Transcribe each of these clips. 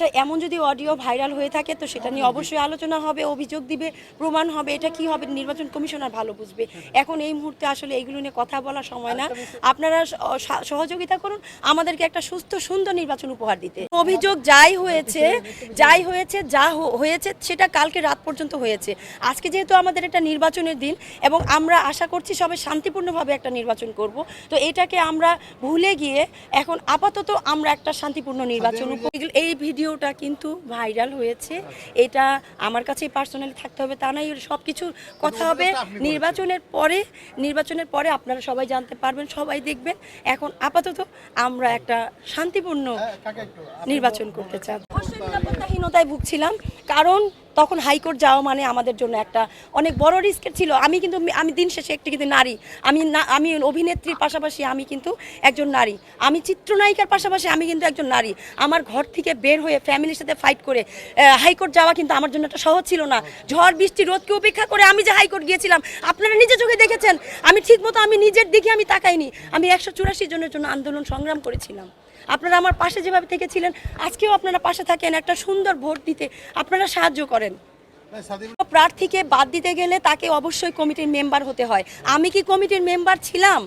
আচ্ছা এমন যদি অডিও ভাইরাল হয়ে থাকে তো সেটা নিয়ে অবশ্যই আলোচনা হবে অভিযোগ দিবে প্রমাণ হবে এটা কি হবে নির্বাচন কমিশনার ভালো বুঝবে। এখন এই মুহূর্তে আসলে এইগুলো নিয়ে কথা বলার সময় না। আপনারা সহযোগিতা করুন আমাদেরকে একটা সুস্থ সুন্দর নির্বাচন উপহার দিতে। অভিযোগ যাই হয়েছে যাই হয়েছে যা হয়েছে সেটা কালকে রাত পর্যন্ত হয়েছে। আজকে যেহেতু আমাদের একটা নির্বাচনের দিন এবং আমরা আশা করছি সবাই শান্তিপূর্ণভাবে একটা নির্বাচন করব তো এটাকে আমরা ভুলে গিয়ে এখন আপাতত আমরা একটা শান্তিপূর্ণ নির্বাচন এই ভিডিওটা কিন্তু ভাইরাল হয়েছে। এটা আমার কাছেই পার্সোনালি থাকতে হবে তা নয় সব কিছু কথা হবে নির্বাচনের পরে নির্বাচনের পরে আপনারা সবাই জানতে পারবেন সবাই দেখবেন। এখন আপাতত আমরা একটা শান্তিপূর্ণ নির্বাচন করতে চাই নিরাপত্তাহীনতায় ভুগছিলাম। কারণ তখন হাইকোর্ট যাওয়া মানে আমাদের জন্য একটা অনেক বড় রিস্কের ছিল। আমি কিন্তু আমি দিন শেষে একটি কিন্তু নারী। আমি না, আমি অভিনেত্রীর পাশাপাশি আমি কিন্তু একজন নারী। আমি চিত্রনায়িকার পাশাপাশি আমি কিন্তু একজন নারী। আমার ঘর থেকে বের হয়ে ফ্যামিলির সাথে ফাইট করে হাইকোর্ট যাওয়া কিন্তু আমার জন্য একটা সহজ ছিল না। ঝড়, বৃষ্টি, রোদকে উপেক্ষা করে আমি যে হাইকোর্ট গিয়েছিলাম, আপনারা নিজে চোখে দেখেছেন? আমি ঠিকমতো আমি নিজের দিকে আমি তাকাইনি। আমি একশো চুরাশি জনের জন্য আন্দোলন সংগ্রাম করেছিলাম। আপনারা আমার পাশে যেভাবে থেকেছিলেন, আজকেও আপনারা পাশে থাকেন, একটা সুন্দর ভোট দিতে আপনারা সাহায্য করেন। প্রার্থীকে বাদ দিতে গেলে তাকে অবশ্যই কমিটির মেম্বার হতে হয়। আমি কি কমিটির মেম্বার ছিলাম?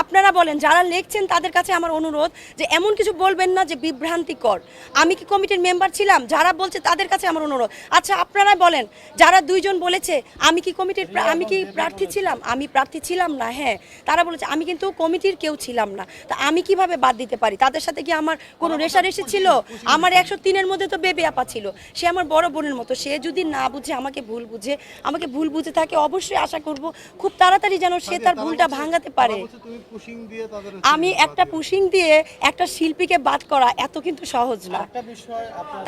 আপনারা বলেন যারা লিখছেন তাদের কাছে আমার অনুরোধ যে এমন কিছু বলবেন না যে বিভ্রান্তিকর। আমি কি কমিটির মেম্বার ছিলাম? যারা বলছে তাদের কাছে আমার অনুরোধ। আচ্ছা আপনারা বলেন যারা দুইজন বলেছে আমি কি কমিটির আমি কি প্রার্থী ছিলাম? আমি প্রার্থী ছিলাম না হ্যাঁ। তারা বলেছে আমি কিন্তু কমিটির কেউ ছিলাম না। তা আমি কীভাবে বাদ দিতে পারি? তাদের সাথে কি আমার কোনো রেশারেশি ছিল? আমার একশো তিনের মধ্যে তো বেবি আপা ছিল। সে আমার বড় বোনের মতো। সে যদি না বুঝে আমাকে ভুল বুঝে আমাকে ভুল বুঝে থাকে অবশ্যই আশা করব খুব তাড়াতাড়ি যেন সে তার ভুলটা ভাঙাতে পারে। আমি একটা পুশিং দিয়ে একটা শিল্পীকে বাদ করা এত কিন্তু সহজ না।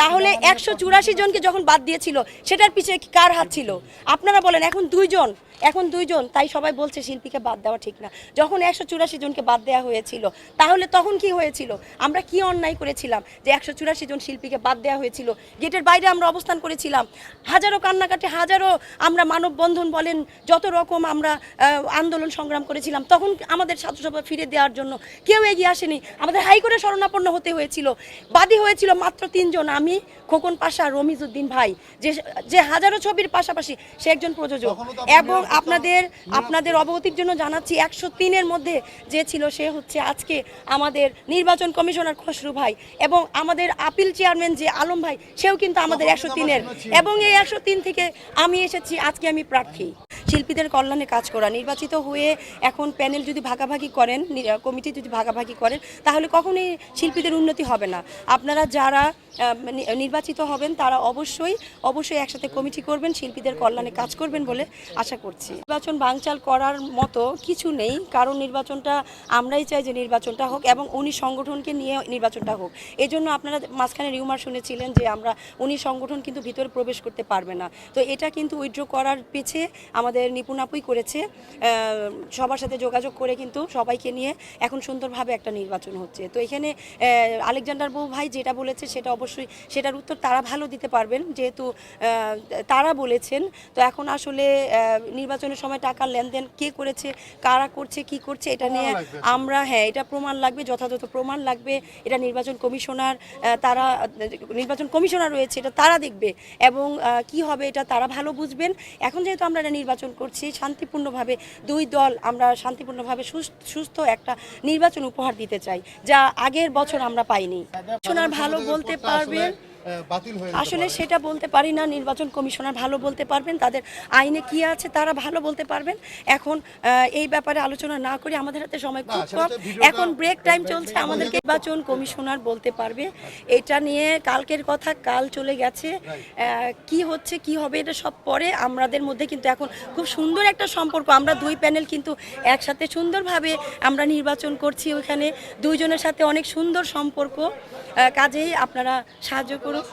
তাহলে একশো চুরাশি জনকে যখন বাদ দিয়েছিল সেটার পিছনে কার হাত ছিল? আপনারা বলেন এখন দুইজন এখন দুইজন তাই সবাই বলছে শিল্পীকে বাদ দেওয়া ঠিক না। যখন একশো চুরাশি জনকে বাদ দেওয়া হয়েছিল তাহলে তখন কি হয়েছিল? আমরা কি অন্যায় করেছিলাম যে একশো চুরাশি জন শিল্পীকে বাদ দেওয়া হয়েছিল? গেটের বাইরে আমরা অবস্থান করেছিলাম। হাজারো কান্নাকাটি হাজারো আমরা মানববন্ধন বলেন যত রকম আমরা আন্দোলন সংগ্রাম করেছিলাম তখন আমাদের ছাত্রসভা ফিরে দেওয়ার জন্য কেউ এগিয়ে আসেনি। আমাদের হাইকোর্টে শরণাপন্ন হতে হয়েছিল। বাদী হয়েছিল মাত্র তিনজন আমি খোকন পাশা রমিজউদ্দিন ভাই। যে যে হাজারো ছবির পাশাপাশি সে একজন প্রযোজক। এবং আপনাদের আপনাদের অবগতির জন্য জানাচ্ছি একশো তিনের মধ্যে যে ছিল সে হচ্ছে আজকে আমাদের নির্বাচন কমিশনার খসরু ভাই। এবং আমাদের আপিল চেয়ারম্যান যে আলম ভাই সেও কিন্তু আমাদের একশো তিনের। এবং এই একশো তিন থেকে আমি এসেছি, আজকে আমি প্রার্থী। শিল্পীদের কল্যাণে কাজ করা, নির্বাচিত হয়ে এখন প্যানেল যদি ভাগাভাগি করেন কমিটি যদি ভাগাভাগি করেন, তাহলে কখনোই শিল্পীদের উন্নতি হবে না। আপনারা যারা নির্বাচিত হবেন, তারা অবশ্যই অবশ্যই একসাথে কমিটি করবেন, শিল্পীদের কল্যাণে কাজ করবেন বলে আশা করছি। নির্বাচন বাংচাল করার মতো কিছু নেই, কারণ নির্বাচনটা আমরাই চাই যে নির্বাচনটা হোক এবং উনি সংগঠনকে নিয়ে নির্বাচনটা হোক। এই জন্য আপনারা মাঝখানে রিউমার শুনেছিলেন যে আমরা, উনি সংগঠন কিন্তু ভিতরে প্রবেশ করতে পারবে না। তো এটা কিন্তু উইথড্র করার পেছে আমাদের নিপুণাপুই করেছে। সবার সাথে যোগাযোগ করে কিন্তু সবাইকে নিয়ে এখন সুন্দরভাবে একটা নির্বাচন হচ্ছে। তো এখানে আলেকজান্ডার বউ ভাই যেটা বলেছে সেটা অবশ্যই সেটার উত্তর তারা ভালো দিতে পারবেন যেহেতু তারা বলেছেন। তো এখন আসলে নির্বাচনের সময় টাকার লেনদেন কে করেছে কারা করছে কি করছে এটা নিয়ে আমরা হ্যাঁ এটা প্রমাণ লাগবে যথাযথ প্রমাণ লাগবে। এটা নির্বাচন কমিশনার তারা নির্বাচন কমিশনার রয়েছে এটা তারা দেখবে। এবং কি হবে এটা তারা ভালো বুঝবেন। এখন যেহেতু আমরা এটা নির্বাচন করছি শান্তিপূর্ণভাবে দুই দল আমরা শান্তিপূর্ণভাবে সুস- সুস্থ একটা নির্বাচন উপহার দিতে চাই যা আগের বছর আমরা পাইনি। কমিশনার ভালো বলতে পারবেন বাতিল হয়ে আসলে সেটা বলতে পারি না নির্বাচন কমিশনার ভালো বলতে পারবেন তাদের আইনে কি আছে তারা ভালো বলতে পারবেন। এখন এই ব্যাপারে আলোচনা না করে আমাদের হাতে সময় খুব কম। এখন ব্রেক টাইম চলছে আমাদেরকে নির্বাচন কমিশনার বলতে পারবে। এটা নিয়ে কালকের কথা কাল চলে গেছে। কি হচ্ছে কি হবে এটা সব পরে আমাদের মধ্যে কিন্তু এখন খুব সুন্দর একটা সম্পর্ক। আমরা দুই প্যানেল কিন্তু একসাথে সুন্দরভাবে আমরা নির্বাচন করছি ওইখানে। দুইজনের সাথে অনেক সুন্দর সম্পর্ক। কাজেই আপনারা সাহায্য করুন